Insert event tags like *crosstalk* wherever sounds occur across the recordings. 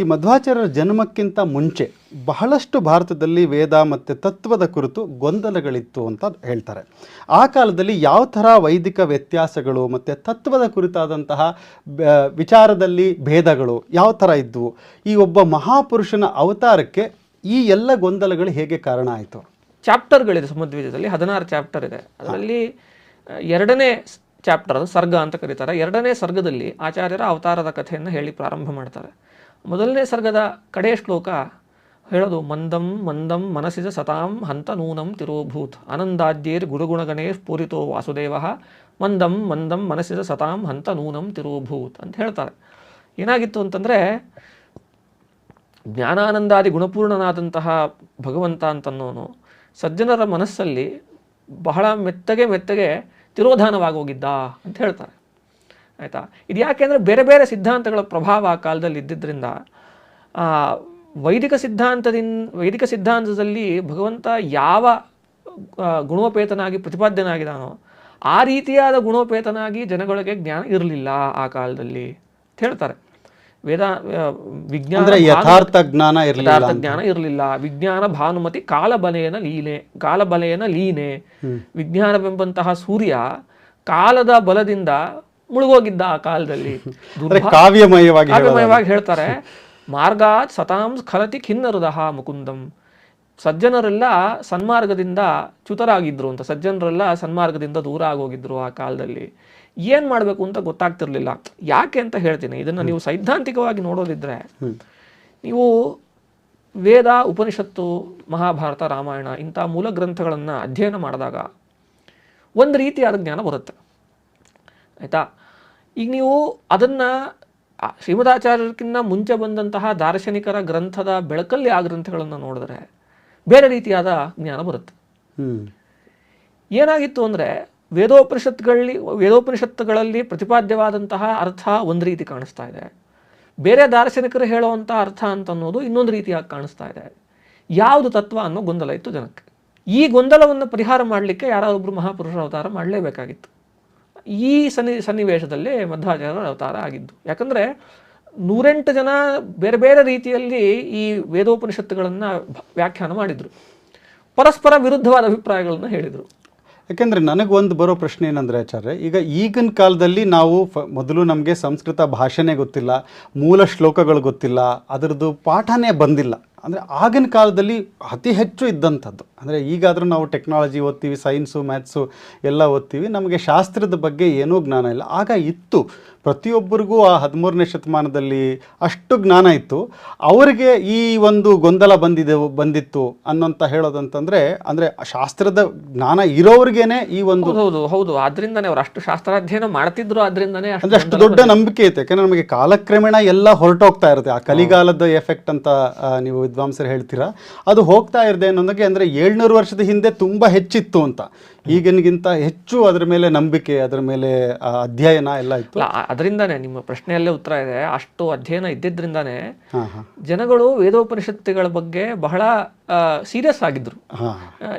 ಈ ಮಧ್ವಾಚಾರ್ಯರ ಜನ್ಮಕ್ಕಿಂತ ಮುಂಚೆ ಬಹಳಷ್ಟು ಭಾರತದಲ್ಲಿ ವೇದ ಮತ್ತು ತತ್ವದ ಕುರಿತು ಗೊಂದಲಗಳಿತ್ತು ಅಂತ ಹೇಳ್ತಾರೆ. ಆ ಕಾಲದಲ್ಲಿ ಯಾವ ಥರ ವೈದಿಕ ವ್ಯತ್ಯಾಸಗಳು ಮತ್ತು ತತ್ವದ ಕುರಿತಾದಂತಹ ವಿಚಾರದಲ್ಲಿ ಭೇದಗಳು ಯಾವ ಥರ ಇದ್ದವು ಈ ಒಬ್ಬ ಮಹಾಪುರುಷನ ಅವತಾರಕ್ಕೆ ಈ ಎಲ್ಲ ಗೊಂದಲಗಳು ಹೇಗೆ ಕಾರಣ ಆಯಿತು? ಚಾಪ್ಟರ್ಗಳಿದೆ ಸಮುದ್ವೀಜದಲ್ಲಿ ಹದಿನಾರು ಚಾಪ್ಟರ್ ಇದೆ. ಅದರಲ್ಲಿ ಎರಡನೇ ಚಾಪ್ಟರ್ ಅದು ಸರ್ಗ ಅಂತ ಕರೀತಾರೆ. ಎರಡನೇ ಸರ್ಗದಲ್ಲಿ ಆಚಾರ್ಯರ ಅವತಾರದ ಕಥೆಯನ್ನು ಹೇಳಿ ಪ್ರಾರಂಭ ಮಾಡ್ತಾರೆ. ಮೊದಲನೇ ಸರ್ಗದ ಕಡೆಯ ಶ್ಲೋಕ ಹೇಳೋದು, ಮಂದಂ ಮಂದಂ ಮನಸ್ಸಿಜ ಸತಾಂ ಹಂತ ನೂನಂ ತಿರೋಭೂತ್ ಆನಂದಾದ್ಯೇರ್ ಗುರುಗುಣಗಣೇ ಪೂರಿತೋ ವಾಸುದೇವ ಮಂದಂ ಮಂದಂ ಮನಸ್ಸಿಜ ಸತಾಂ ಹಂತ ನೂನಂ ತಿರೋಭೂತ್ ಅಂತ ಹೇಳ್ತಾರೆ. ಏನಾಗಿತ್ತು ಅಂತಂದರೆ, ಜ್ಞಾನಾನಂದಾದಿ ಗುಣಪೂರ್ಣನಾದಂತಹ ಭಗವಂತ ಅಂತನ್ನೋನು ಸಜ್ಜನರ ಮನಸ್ಸಲ್ಲಿ ಬಹಳ ಮೆತ್ತಗೆ ಮೆತ್ತಗೆ ತಿರೋಧಾನವಾಗೋಗಿದ್ದ ಅಂತ ಹೇಳ್ತಾರೆ. ಆಯಿತಾ? ಇದು ಯಾಕೆಂದರೆ ಬೇರೆ ಬೇರೆ ಸಿದ್ಧಾಂತಗಳ ಪ್ರಭಾವ ಆ ಕಾಲದಲ್ಲಿ ಇದ್ದಿದ್ದರಿಂದ ಆ, ವೈದಿಕ ಸಿದ್ಧಾಂತದಿಂದ ವೈದಿಕ ಸಿದ್ಧಾಂತದಲ್ಲಿ ಭಗವಂತ ಯಾವ ಗುಣೋಪೇತನಾಗಿ ಪ್ರತಿಪಾದ್ಯನಾಗಿದ್ದಾನೋ ಆ ರೀತಿಯಾದ ಗುಣೋಪೇತನಾಗಿ ಜನಗಳಿಗೆ ಜ್ಞಾನ ಇರಲಿಲ್ಲ ಆ ಕಾಲದಲ್ಲಿ ಅಂತ ಹೇಳ್ತಾರೆ. ವೇದ ವಿಜ್ಞಾನ ಯಥಾರ್ಥ ಜ್ಞಾನ ಇರಲಿಲ್ಲ ಯಥಾರ್ಥ ಜ್ಞಾನ ಇರಲಿಲ್ಲ. ವಿಜ್ಞಾನ ಭಾನುಮತಿ ಕಾಲಬಲೆಯನ ಲೀನೆ ಕಾಲಬಲೆಯನ ಲೀನೆ. ವಿಜ್ಞಾನವೆಂಬಂತಹ ಸೂರ್ಯ ಕಾಲದ ಬಲದಿಂದ ಮುಳುಗೋಗಿದ್ದ ಆ ಕಾಲದಲ್ಲಿ. *laughs* ಕಾವ್ಯಮಯವಾಗಿ ಕಾವ್ಯಮಯವಾಗಿ ಹೇಳ್ತಾರೆ ಮಾರ್ಗಾತ್ ಸತಾಂ ಸ್ಖಲತಿ ಖಿನ್ನರುದಹ ಮುಕುಂದಂ. ಸಜ್ಜನರೆಲ್ಲ ಸನ್ಮಾರ್ಗದಿಂದ ಚ್ಯುತರಾಗಿದ್ರು ಅಂತ ಸಜ್ಜನರೆಲ್ಲ ಸನ್ಮಾರ್ಗದಿಂದ ದೂರ ಆಗೋಗಿದ್ರು ಆ ಕಾಲದಲ್ಲಿ. ಏನು ಮಾಡಬೇಕು ಅಂತ ಗೊತ್ತಾಗ್ತಿರ್ಲಿಲ್ಲ. ಯಾಕೆ ಅಂತ ಹೇಳ್ತೀನಿ ಇದನ್ನ ನೀವು ಸೈದ್ಧಾಂತಿಕವಾಗಿ ನೋಡೋದಿದ್ರೆ ನೀವು ವೇದ ಉಪನಿಷತ್ತು ಮಹಾಭಾರತ ರಾಮಾಯಣ ಇಂಥ ಮೂಲ ಗ್ರಂಥಗಳನ್ನು ಅಧ್ಯಯನ ಮಾಡಿದಾಗ ಒಂದು ರೀತಿಯಾದ ಜ್ಞಾನ ಬರುತ್ತೆ. ಆಯಿತಾ? ಈಗ ನೀವು ಅದನ್ನು ಶ್ರೀಮದಾಚಾರ್ಯರ್ಕಿನ್ನ ಮುಂಚೆ ಬಂದಂತಹ ದಾರ್ಶನಿಕರ ಗ್ರಂಥದ ಬೆಳಕಲ್ಲಿ ಆ ಗ್ರಂಥಗಳನ್ನು ನೋಡಿದ್ರೆ ಬೇರೆ ರೀತಿಯಾದ ಜ್ಞಾನ ಬರುತ್ತೆ. ಏನಾಗಿತ್ತು ಅಂದರೆ ವೇದೋಪನಿಷತ್ಗಳಲ್ಲಿ ವೇದೋಪನಿಷತ್ತುಗಳಲ್ಲಿ ಪ್ರತಿಪಾದ್ಯವಾದಂತಹ ಅರ್ಥ ಒಂದು ರೀತಿ ಕಾಣಿಸ್ತಾ ಇದೆ. ಬೇರೆ ದಾರ್ಶನಿಕರು ಹೇಳುವಂಥ ಅರ್ಥ ಅಂತ ಅನ್ನೋದು ಇನ್ನೊಂದು ರೀತಿಯಾಗಿ ಕಾಣಿಸ್ತಾ ಇದೆ. ಯಾವುದು ತತ್ವ ಅನ್ನೋ ಗೊಂದಲ ಇತ್ತು ಜನಕ್ಕೆ. ಈ ಗೊಂದಲವನ್ನು ಪರಿಹಾರ ಮಾಡಲಿಕ್ಕೆ ಯಾರೊಬ್ಬರು ಮಹಾಪುರುಷರ ಅವತಾರ ಮಾಡಲೇಬೇಕಾಗಿತ್ತು. ಈ ಸನ್ನಿ, ಸನ್ನಿವೇಶದಲ್ಲಿ ಮಧ್ವಾಚಾರ್ಯರ ಅವತಾರ ಆಗಿದ್ದು. ಯಾಕಂದರೆ ನೂರೆಂಟು ಜನ ಬೇರೆ ಬೇರೆ ರೀತಿಯಲ್ಲಿ ಈ ವೇದೋಪನಿಷತ್ತುಗಳನ್ನು ವ್ಯಾಖ್ಯಾನ ಮಾಡಿದರು. ಪರಸ್ಪರ ವಿರುದ್ಧವಾದ ಅಭಿಪ್ರಾಯಗಳನ್ನು ಹೇಳಿದರು. ಯಾಕೆಂದರೆ ಒಂದು ಬರೋ ಪ್ರಶ್ನೆ ಏನಂದರೆ ಆಚಾರ್ಯ, ಈಗ ಈಗಿನ ಕಾಲದಲ್ಲಿ ನಾವು ಫ, ಮೊದಲು ನಮಗೆ ಸಂಸ್ಕೃತ ಭಾಷೆನೇ ಗೊತ್ತಿಲ್ಲ, ಮೂಲ ಶ್ಲೋಕಗಳು ಗೊತ್ತಿಲ್ಲ, ಅದರದ್ದು ಪಾಠನೇ ಬಂದಿಲ್ಲ. ಅಂದರೆ ಆಗಿನ ಕಾಲದಲ್ಲಿ ಅತಿ ಹೆಚ್ಚು ಇದ್ದಂಥದ್ದು. ಅಂದರೆ ಈಗಾದರೂ ನಾವು ಟೆಕ್ನಾಲಜಿ ಓದ್ತೀವಿ ಸೈನ್ಸು ಮ್ಯಾಥ್ಸು ಎಲ್ಲ ಓದ್ತೀವಿ, ನಮಗೆ ಶಾಸ್ತ್ರದ ಬಗ್ಗೆ ಏನೂ ಜ್ಞಾನ ಇಲ್ಲ. ಆಗ ಇತ್ತು. ಪ್ರತಿಯೊಬ್ಬರಿಗೂ ಆ ಹದಿಮೂರನೇ ಶತಮಾನದಲ್ಲಿ ಅಷ್ಟು ಜ್ಞಾನ ಇತ್ತು. ಅವರಿಗೆ ಈ ಒಂದು ಗೊಂದಲ ಬಂದಿದೆ ಬಂದಿತ್ತು ಅನ್ನೋಂತ ಹೇಳೋದಂತಂದ್ರೆ ಅಂದರೆ ಶಾಸ್ತ್ರದ ಜ್ಞಾನ ಇರೋರಿಗೇನೆ ಈ ಒಂದು ಹೌದು ಹೌದು ಅದರಿಂದನೇ ಅವ್ರು ಅಷ್ಟು ಶಾಸ್ತ್ರಾಧ್ಯಯನ ಮಾಡ್ತಿದ್ರು ಅದರಿಂದನೇ ಅಂದ್ರೆ ಅಷ್ಟು ದೊಡ್ಡ ನಂಬಿಕೆ ಐತೆ ಯಾಕಂದ್ರೆ ನಮಗೆ ಕಾಲಕ್ರಮೇಣ ಎಲ್ಲ ಹೊರಟೋಗ್ತಾ ಇರುತ್ತೆ. ಆ ಕಲಿಗಾಲದ ಎಫೆಕ್ಟ್ ಅಂತ ನೀವು ವಿದ್ವಾಂಸರು ಹೇಳ್ತೀರಾ. ಅದು ಹೋಗ್ತಾ ಇರದೆ ಅನ್ನೋದಕ್ಕೆ ಅಂದ್ರೆ ಏಳ್ನೂರು ವರ್ಷದ ಹಿಂದೆ ತುಂಬಾ ಹೆಚ್ಚಿತ್ತು ಅಂತ. ಈಗಿನಗಿಂತ ಹೆಚ್ಚು ಅದರ ಮೇಲೆ ನಂಬಿಕೆ ಅದರ ಮೇಲೆ ಅಧ್ಯಯನ ಎಲ್ಲ ಇತ್ತು. ಅದರಿಂದಾನೇ ನಿಮ್ಮ ಪ್ರಶ್ನೆಯಲ್ಲೇ ಉತ್ತರ ಇದೆ. ಅಷ್ಟು ಅಧ್ಯಯನ ಇದ್ದಿದ್ರಿಂದಾನೆ ಜನಗಳು ವೇದೋಪನಿಷತ್ತುಗಳ ಬಗ್ಗೆ ಬಹಳ ಸೀರಿಯಸ್ ಆಗಿದ್ರು.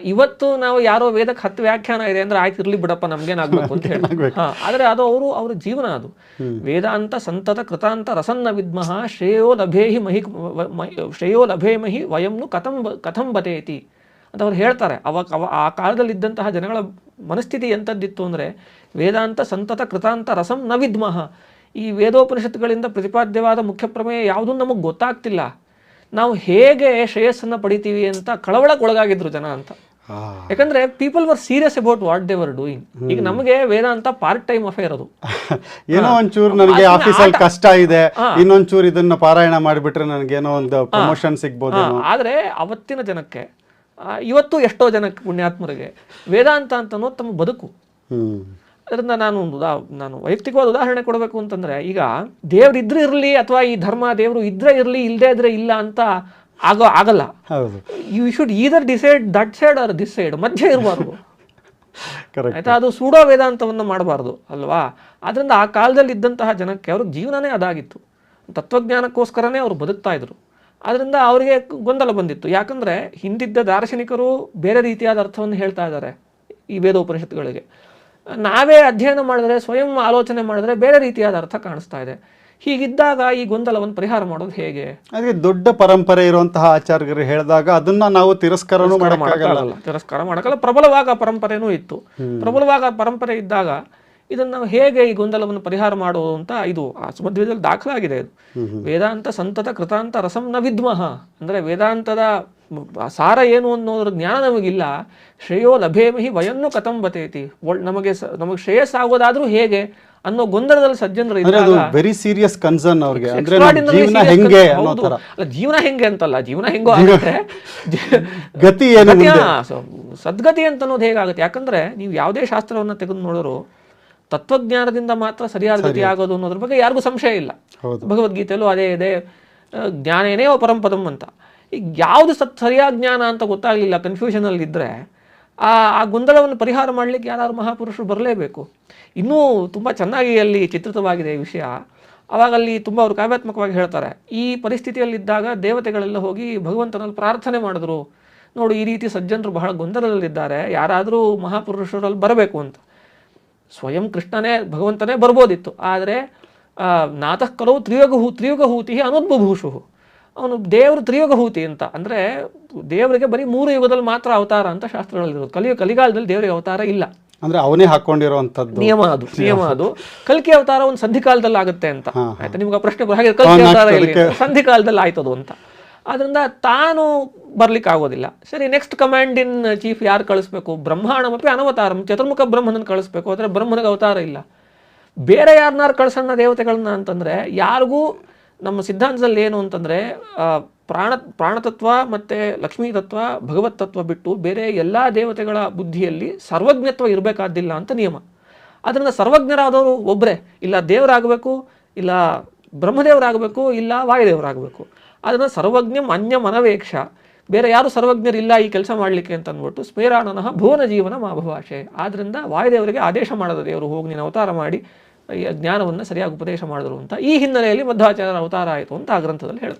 ಇವತ್ತು ನಾವು ಯಾರೋ ವೇದಕ್ಕೆ ಹತ್ತು ವ್ಯಾಖ್ಯಾನ ಇದೆ ಅಂದ್ರೆ ಆಯ್ತು ಇರ್ಲಿ ಬಿಡಪ್ಪ ನಮ್ಗೇನಾಗ್ಬೇಕು ಅಂತ ಹೇಳಿ. ಆದ್ರೆ ಅದು ಅವರು ಅವ್ರ ಜೀವನ ಅದು. ವೇದಾಂತ ಸಂತತ ಕೃತಾಂತ ರಸನ್ನ ವಿದ್ಮಃ ಶ್ರೇಯೋ ಲಭೇಹಿ ಮಹಿ ಶ್ರೇಯೋ ಲಭೇ ಶ್ರೇಯೋ ಲಭೇಮಹಿ ವಯಂನು ಕಥಂ ಕಥಂ ಬತೇತಿ ಅಂತ ಅವ್ರು ಹೇಳ್ತಾರೆ. ಅವಾಗ ಅವ ಆ ಕಾಲದಲ್ಲಿದ್ದಂತಹ ಜನಗಳ ಮನಸ್ಥಿತಿ ಎಂಥದ್ದಿತ್ತು ಅಂದರೆ ವೇದಾಂತ ಸಂತತ ಕೃತಾಂತ ರಸಂ ನ ವಿದ್ಮಃ ಈ ವೇದೋಪನಿಷತ್ಗಳಿಂದ ಪ್ರತಿಪಾದ್ಯವಾದ ಮುಖ್ಯ ಪ್ರಮೇಯ ಯಾವುದೂ ನಮಗೆ ಗೊತ್ತಾಗ್ತಿಲ್ಲ. ನಾವು ಹೇಗೆ ಶ್ರೇಯಸ್ಸನ್ನು ಪಡಿತೀವಿ ಅಂತ ಕಳವಳಕ್ಕೆ ಒಳಗಾಗಿದ್ರು ಜನ ಅಂತ. ಯಾಕಂದ್ರೆ people were serious about what they were doing ಈಗ ನಮಗೆ ವೇದಾಂತ ಪಾರ್ಟ್ ಟೈಮ್ ಅಫೇರ್ ಅದು. *laughs* ಏನೋ ಒಂಚೂರು ನನಗೆ ಆಫೀಸಲ್ಲಿ ಕಷ್ಟ ಇದೆ. ಇನ್ನೊಂಚೂರು ಇದನ್ನ ಪಾರಾಯಣ ಮಾಡಿಬಿಟ್ರೆ ನನಗೆ ಏನೋ ಒಂದು ಪ್ರಮೋಷನ್ ಸಿಗ್ಬೋದು ಆದ್ರೆ ಅವತ್ತಿನ ಜನಕ್ಕೆ ಇವತ್ತು ಎಷ್ಟೋ ಜನಕ್ಕೆ ಪುಣ್ಯಾತ್ಮರಿಗೆ ವೇದಾಂತ ಅಂತ ಅನ್ನೋದು ತಮ್ಮ ಬದುಕು. ಅದರಿಂದ ನಾನು ಒಂದು ಉದಾ ನಾನು ವೈಯಕ್ತಿಕವಾದ ಉದಾಹರಣೆ ಕೊಡಬೇಕು ಅಂತಂದ್ರೆ ಈಗ ದೇವ್ರು ಇದ್ರೆ ಇರಲಿ ಅಥವಾ ಈ ಧರ್ಮ ದೇವರು ಇದ್ರೆ ಇರಲಿ ಇಲ್ಲದೇ ಇದ್ರೆ ಇಲ್ಲ ಅಂತ ಆಗೋ ಆಗಲ್ಲ. You should either decide that side or this side ಮಧ್ಯೆ ಇರಬಾರ್ದು. *laughs* ಆಯ್ತಾ? ಅದು ಸೂಡೋ ವೇದಾಂತವನ್ನು ಮಾಡಬಾರ್ದು ಅಲ್ವಾ? ಅದರಿಂದ ಆ ಕಾಲದಲ್ಲಿ ಇದ್ದಂತಹ ಜನಕ್ಕೆ ಅವ್ರ ಜೀವನನೇ ಅದಾಗಿತ್ತು. ತತ್ವಜ್ಞಾನಕ್ಕೋಸ್ಕರನೇ ಅವರು ಬದುಕ್ತಾ ಇದ್ರು. ಆದ್ರಿಂದ ಅವರಿಗೆ ಗೊಂದಲ ಬಂದಿತ್ತು. ಯಾಕಂದ್ರೆ ಹಿಂದಿದ್ದ ದಾರ್ಶನಿಕರು ಬೇರೆ ರೀತಿಯಾದ ಅರ್ಥವನ್ನು ಹೇಳ್ತಾ ಇದ್ದಾರೆ ಈ ವೇದೋಪನಿಷತ್ತುಗಳಿಗೆ ನಾವೇ ಅಧ್ಯಯನ ಮಾಡಿದ್ರೆ ಸ್ವಯಂ ಆಲೋಚನೆ ಮಾಡಿದ್ರೆ ಬೇರೆ ರೀತಿಯಾದ ಅರ್ಥ ಕಾಣಿಸ್ತಾ ಇದೆ. ಹೀಗಿದ್ದಾಗ ಈ ಗೊಂದಲವನ್ನು ಪರಿಹಾರ ಮಾಡೋದು ಹೇಗೆ? ಅದಕ್ಕೆ ದೊಡ್ಡ ಪರಂಪರೆ ಇರುವಂತಹ ಆಚಾರ್ಯರು ಹೇಳಿದಾಗ ಅದನ್ನ ನಾವು ತಿರಸ್ಕಾರನೂ ಮಾಡಕ್ಕಾಗಲ್ಲ. ತಿರಸ್ಕಾರ ಮಾಡಕ್ಕಲ್ಲ ಪ್ರಬಲವಾಗ ಪರಂಪರೆನೂ ಇತ್ತು. ಪ್ರಬಲವಾಗ ಪರಂಪರೆ ಇದ್ದಾಗ ಇದನ್ನು ನಾವು ಹೇಗೆ ಈ ಗೊಂದಲವನ್ನು ಪರಿಹಾರ ಮಾಡೋದು ಅಂತ ಇದು ಆ ಸುಮಧ್ವದಲ್ಲಿ ದಾಖಲಾಗಿದೆ ಇದು ವೇದಾಂತ ಸಂತತ ಕೃತಾಂತ ರಸಂ ನ ವಿದ್ಮಃ ಅಂದ್ರೆ ವೇದಾಂತದ ಸಾರ ಏನು ಅನ್ನೋದ್ರ ಜ್ಞಾನ ನಮಗಿಲ್ಲ. ಶ್ರೇಯೋ ಲಭೇಮಹಿ ವಯನ್ನು ಕಥಂ ಬತೇತಿ ನಮಗೆ ನಮಗೆ ಸ- ನಮಗೆ ಶ್ರೇಯಸ್ಸಾಗೋದಾದ್ರೂ ಹೇಗೆ ಅನ್ನೋ ಗೊಂದಲದಲ್ಲಿ ಸಜ್ಜನರು ವೆರಿ ಸೀರಿಯಸ್ ಕನ್ಸರ್ನ್ ಅವ್ರಿಗೆ. ಜೀವನ ಹೆಂಗೆ ಅಲ್ಲ ಜೀವನ ಹೆಂಗೆ ಅಂತಲ್ಲ ಜೀವನ ಹೆಂಗೋ ಆಗುತ್ತೆ. ಗತಿ ಸದ್ಗತಿ ಅಂತ ಅನ್ನೋದು ಹೇಗಾಗುತ್ತೆ? ಯಾಕಂದ್ರೆ ನೀವು ಯಾವುದೇ ಶಾಸ್ತ್ರವನ್ನು ತೆಗೆದು ನೋಡಿದ್ರು ತತ್ವಜ್ಞಾನದಿಂದ ಮಾತ್ರ ಸರಿಯಾದ ಗತಿ ಆಗೋದು ಅನ್ನೋದ್ರ ಬಗ್ಗೆ ಯಾರಿಗೂ ಸಂಶಯ ಇಲ್ಲ. ಭಗವದ್ಗೀತೆಯಲ್ಲೂ ಅದೇ ಇದೆ. ಜ್ಞಾನ ಜ್ಞಾನೇನೇ ಪರಂಪದಂ ಅಂತ. ಈಗ ಯಾವುದು ಸತ್ ಸರಿಯಾದ ಜ್ಞಾನ ಅಂತ ಗೊತ್ತಾಗ್ಲಿಲ್ಲ ಕನ್ಫ್ಯೂಷನ್ ಅಲ್ಲಿ ಇದ್ರೆ ಆ ಆ ಗೊಂದಲವನ್ನು ಪರಿಹಾರ ಮಾಡ್ಲಿಕ್ಕೆ ಯಾರಾದ್ರೂ ಮಹಾಪುರುಷರು ಬರಲೇಬೇಕು. ಇನ್ನೂ ತುಂಬಾ ಚೆನ್ನಾಗಿ ಅಲ್ಲಿ ಚಿತ್ರಿತವಾಗಿದೆ ಈ ವಿಷಯ. ಅವಾಗ ಅಲ್ಲಿ ತುಂಬ ಅವರು ಕಾವ್ಯಾತ್ಮಕವಾಗಿ ಹೇಳ್ತಾರೆ. ಈ ಪರಿಸ್ಥಿತಿಯಲ್ಲಿದ್ದಾಗ ದೇವತೆಗಳೆಲ್ಲ ಹೋಗಿ ಭಗವಂತನಲ್ಲಿ ಪ್ರಾರ್ಥನೆ ಮಾಡಿದ್ರು. ನೋಡು ಈ ರೀತಿ ಸಜ್ಜನರು ಬಹಳ ಗೊಂದಲದಲ್ಲಿದ್ದಾರೆ. ಯಾರಾದರೂ ಮಹಾಪುರುಷರಲ್ಲಿ ಬರಬೇಕು ಅಂತ. ಸ್ವಯಂ ಕೃಷ್ಣನೇ ಭಗವಂತನೇ ಬರ್ಬೋದಿತ್ತು. ಆದರೆ ನಾತಃ ಕಲವು ತ್ರಿಯುಗಹೂ ತ್ರಿಯುಗಹೂತಿ ಅನುದ್ಭೂಷು ಅವನು ದೇವರು ತ್ರಿಯುಗಹೂತಿ ಅಂತ. ಅಂದರೆ ದೇವರಿಗೆ ಬರೀ ಮೂರು ಯುಗದಲ್ಲಿ ಮಾತ್ರ ಅವತಾರ ಅಂತ ಶಾಸ್ತ್ರಗಳಲ್ಲಿರೋದು. ಕಲಿಯ ಕಲಿಗಾಲದಲ್ಲಿ ದೇವರಿಗೆ ಅವತಾರ ಇಲ್ಲ. ಅಂದ್ರೆ ಅವನೇ ಹಾಕೊಂಡಿರುವಂತದ್ದು ನಿಯಮ ಅದು ನಿಯಮ ಅದು. ಕಲ್ಕಿ ಅವತಾರ ಒಂದು ಸಂಧಿಕಾಲದಲ್ಲಿ ಆಗುತ್ತೆ ಅಂತ ಆಯ್ತಾ? ನಿಮ್ಗೆ ಆ ಪ್ರಶ್ನೆ ಹಾಗೆ ಕಲ್ಕಿ ಅವತಾರ ಸಂಧಿಕಾಲದಲ್ಲಿ ಆಯ್ತದು ಅಂತ. ಆದ್ರಿಂದ ತಾನು ಬರ್ಲಿಕ್ಕೆ ಆಗೋದಿಲ್ಲ ಸರಿ ನೆಕ್ಸ್ಟ್ ಕಮಾಂಡ್ ಇನ್ ಚೀಫ್ ಯಾರು ಕಳಿಸ್ಬೇಕು? ಬ್ರಹ್ಮಾಂಡಮಪಿ ಅನವತಾರಂ, ಚತುರ್ಮುಖ ಬ್ರಹ್ಮನನ್ನು ಕಳಿಸ್ಬೇಕು. ಆದರೆ ಬ್ರಹ್ಮನಿಗೆ ಅವತಾರ ಇಲ್ಲ. ಬೇರೆ ಯಾರನ್ನಾರು ಕಳ್ಸೋಣ ದೇವತೆಗಳನ್ನ ಅಂತಂದ್ರೆ ಯಾರಿಗೂ ನಮ್ಮ ಸಿದ್ಧಾಂತದಲ್ಲಿ ಏನು ಅಂತಂದ್ರೆ ಪ್ರಾಣ, ಪ್ರಾಣತತ್ವ ಮತ್ತೆ ಲಕ್ಷ್ಮೀ ತತ್ವ, ಭಗವತ್ ತತ್ವ ಬಿಟ್ಟು ಬೇರೆ ಎಲ್ಲ ದೇವತೆಗಳ ಬುದ್ಧಿಯಲ್ಲಿ ಸರ್ವಜ್ಞತ್ವ ಇರಬೇಕಾದಿಲ್ಲ ಅಂತ ನಿಯಮ. ಅದರಿಂದ ಸರ್ವಜ್ಞರಾದವರು ಒಬ್ಬರೇ ಇಲ್ಲ ದೇವರಾಗಬೇಕು, ಇಲ್ಲ ಬ್ರಹ್ಮದೇವರಾಗಬೇಕು, ಇಲ್ಲ ವಾಯುದೇವರಾಗಬೇಕು. ಅದನ್ನ ಸರ್ವಜ್ಞಂ ಅನ್ಯ ಮನವೇಕ್ಷ ಬೇರೆ ಯಾರು ಸರ್ವಜ್ಞರಿಲ್ಲ ಈ ಕೆಲಸ ಮಾಡಲಿಕ್ಕೆ ಅಂತ ಅಂದ್ಬಿಟ್ಟು ಸ್ಮೇರಾಣನಃ ಭುವನ ಜೀವನ ಮಾಭಭಾಷೆ ಆದ್ದರಿಂದ ವಾಯುದೇವರಿಗೆ ಆದೇಶ ಮಾಡದ ದೇವರು ಹೋಗಿ ನೀನು ಅವತಾರ ಮಾಡಿ, ಈ ಜ್ಞಾನವನ್ನು ಸರಿಯಾಗಿ ಉಪದೇಶ ಮಾಡಿದ್ರು ಅಂತ ಈ ಹಿನ್ನೆಲೆಯಲ್ಲಿ ಮಧ್ವಾಚಾರ್ಯರ ಅವತಾರ ಆಯಿತು ಅಂತ ಆ ಗ್ರಂಥದಲ್ಲಿ ಹೇಳುತ್ತೆ.